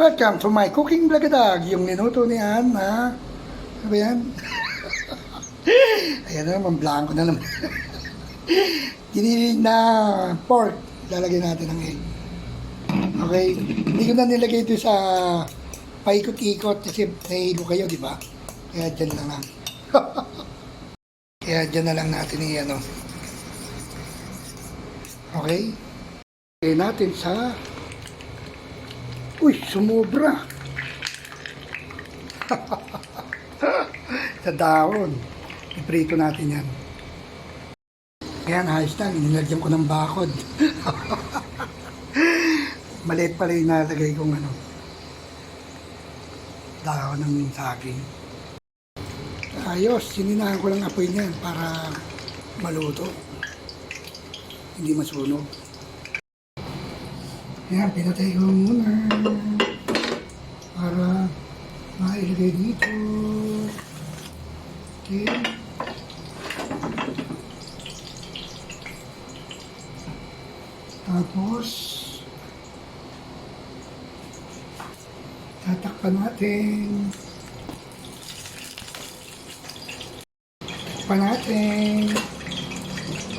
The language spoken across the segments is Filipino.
Welcome to my cooking blagadag. Yung ninuto ni Ann, ha? Ano yan? Ayan na naman, blanco na naman. Ginilig na pork. Lalagyan natin ng egg. Okay? Hindi ko na nilagay ito sa paikot-ikot kasi nahihilo kayo, di ba? Kaya dyan na lang. Kaya dyan na lang natin i ano. Okay? Lagay natin sa Uy, sumobra. sa dahon. Iprito natin yan. Ayan, ayos lang. Inilagyan ko ng bakod. Maliit pala yung nalagay kong ano. Dahon ng saging. Ayos, sininahan ko lang apoy niyan para maluto. Hindi masunog. Ayan, pinatay ko muna para mailagay dito. Okay. Tapos, tatakpan natin. Tatakpan natin.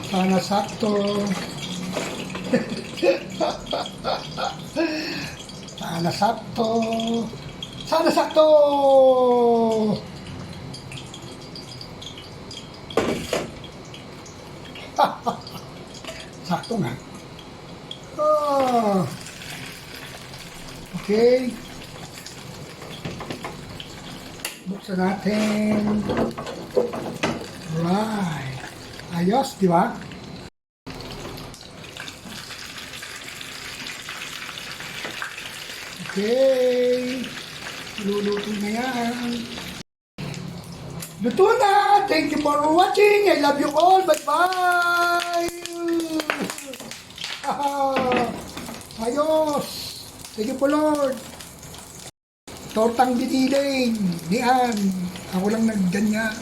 Sana sakto. Sana sakto. Sana sakto! sakto nga. Oh. Okay. Buksan natin. Right. Ayos, di ba? Okay. Luluto na yan. Luto na! Thank you for watching! I love you all! Bye-bye! Ayos! Thank you po, Lord! Tortang biniling ni Ann. Ako lang nagganyan.